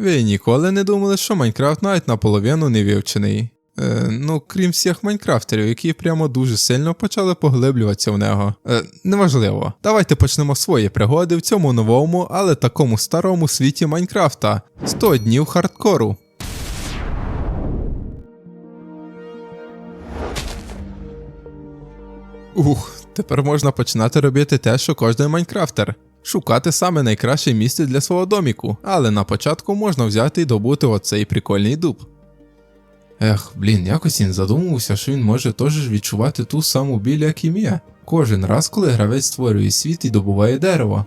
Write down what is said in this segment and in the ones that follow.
Ви ніколи не думали, що Майнкрафт навіть наполовину не вивчений. Е, ну, крім всіх майнкрафтерів, які прямо дуже сильно почали поглиблюватися в нього. Е, неважливо. Давайте почнемо свої пригоди в цьому новому, але такому старому світі Майнкрафта. 100 днів хардкору. Ух, тепер можна починати робити те, що кожен майнкрафтер. Шукати саме найкраще місце для свого доміку, але на початку можна взяти і добути оцей прикольний дуб. Ех, блін, якось він задумувався, що він може теж відчувати ту саму біль, як і Мія. Кожен раз, коли гравець створює світ і добуває дерево.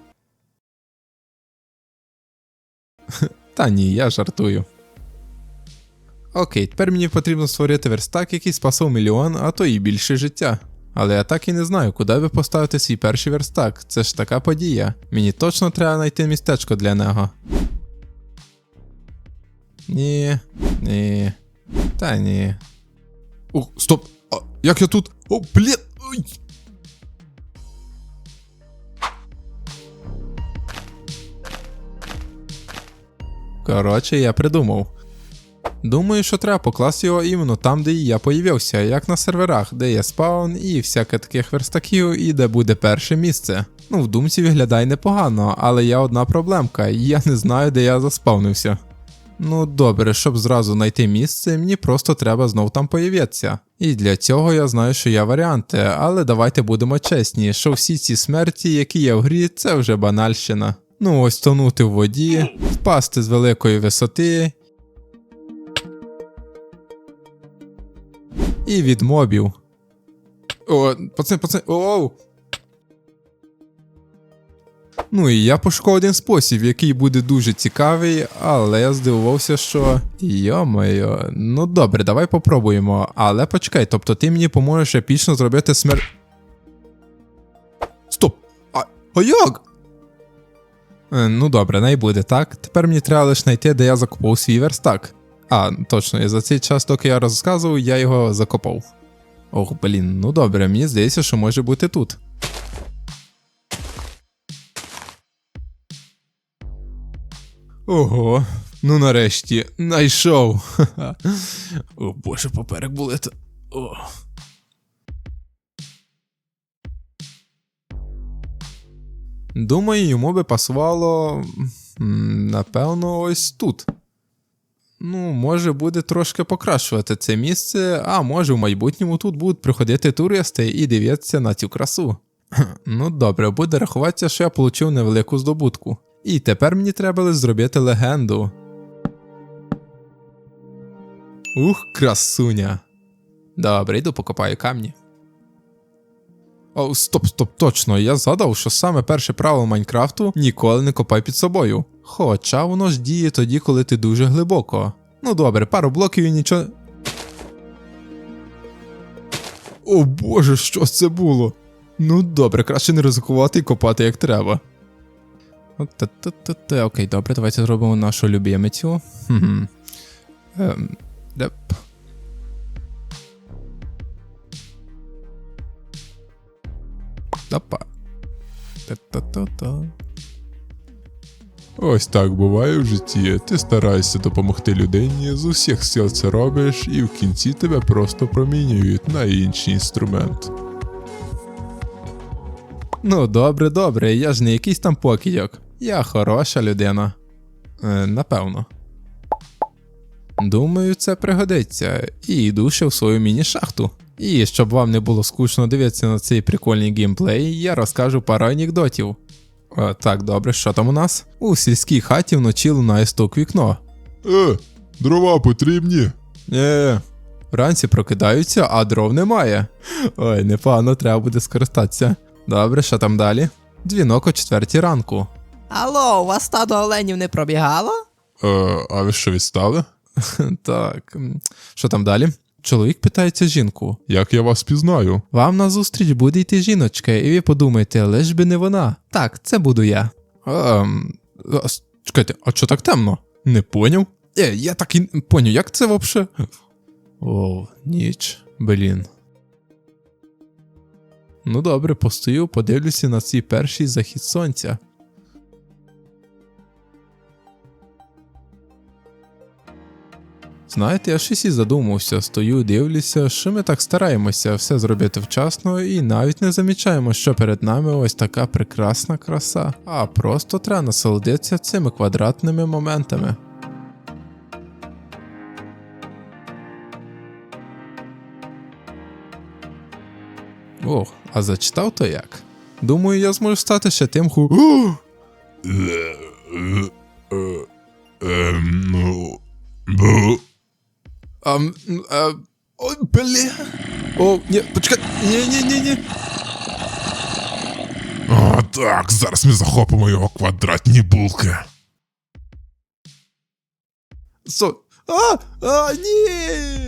Та ні, я жартую. Окей, тепер мені потрібно створити верстак, який спасав мільйон, а то і більше життя. Але я так і не знаю, куди би поставити свій перший верстак. Це ж така подія. Мені точно треба знайти містечко для нього. Ні, ні. Та ні. О, стоп! А, як я тут? О, блін! Ой! Коротше, я придумав. Думаю, що треба покласти його іменно там, де і я появився, як на серверах, де є спаун і всяке таких верстаків, і де буде перше місце. Ну, в думці виглядає непогано, але є одна проблемка, я не знаю, де я заспавнився. Ну добре, щоб зразу знайти місце, мені просто треба знов там появитися. І для цього я знаю, що є варіанти, але давайте будемо чесні, що всі ці смерті, які є в грі, це вже банальщина. Ну ось тонути в воді, впасти з великої висоти. І від мобів. О, пацани, пацани, оу! Ну і я пошукав один спосіб, який буде дуже цікавий, але я здивувався, що. Йо-моє, ну добре, давай попробуємо. Але почекай, тобто ти мені поможеш епічно зробити смерть. Стоп! А, а як? Е, Ну добре, не буде так. Тепер мені треба лише знайти, де я закопав свій верстак. А, точно, і за цей час, доки я розказував, я його закопав. Ох, блін, ну добре, мені здається, що може бути тут. Ого, ну нарешті, знайшов. Ха-ха. О боже, поперек болить. О. Думаю, йому би пасувало. Напевно, ось тут. Ну, може буде трошки покращувати це місце, а може в майбутньому тут будуть приходити туристи і дивитися на цю красу. Ну добре, буде рахуватися, що я отримав невелику здобутку. І тепер мені треба лише зробити легенду. Ух, красуня. Добре, йду покопаю камні. О, стоп, стоп, точно. Я згадав, що саме перше правило Майнкрафту ніколи не копай під собою. Хоча воно ж діє тоді, коли ти дуже глибоко. Ну добре, пару блоків і нічого. О боже, що це було? Ну добре, краще не ризикувати і копати як треба. Та-та-та-та. Окей, добре, давайте зробимо нашу любимицю. Хм. Ем, деп. Опа. Та-та-та-та. Ось так буває в житті. Ти стараєшся допомогти людині, з усіх сил це робиш, і в кінці тебе просто промінюють на інший інструмент. Ну, добре, добре, я ж не якийсь там покійок. Я хороша людина. Е, напевно. Думаю, це пригодиться. І йду ще в свою міні-шахту. І щоб вам не було скучно дивитися на цей прикольний геймплей, я розкажу пару анекдотів. Е, так, добре, що там у нас? У сільській хаті вночі лунає стук вікно. Е, дрова потрібні? Е, вранці прокидаються, а дров немає. Ой, непогано, треба буде скористатися. Добре, що там далі? Дзвінок о четвертій ранку. Алло, у вас стадо оленів не пробігало? Е, а ви що відстали? Так, що там далі? Чоловік питається жінку. Як я вас пізнаю? Вам назустріч буде йти жіночка, і ви подумаєте, лиш би не вона. Так, це буду я. Ем, а, чекайте, а що так темно? Не поняв? Е, я так і не поняв, як це вообще? О, ніч, блін. Ну добре, постою, подивлюся на цей перший захід сонця. Знаєте, я щось і задумався, стою, дивлюся, що ми так стараємося все зробити вчасно і навіть не замічаємо, що перед нами ось така прекрасна краса, а просто треба насолодитися цими квадратними моментами. Ох, а зачитав то як? Думаю, я зможу стати ще тим ху. А, м, а, о, бля. О, ні, почекай. Ні, ні, ні, ні. О, так, зараз ми захопимо його квадратні булки. Со. А, а, ні.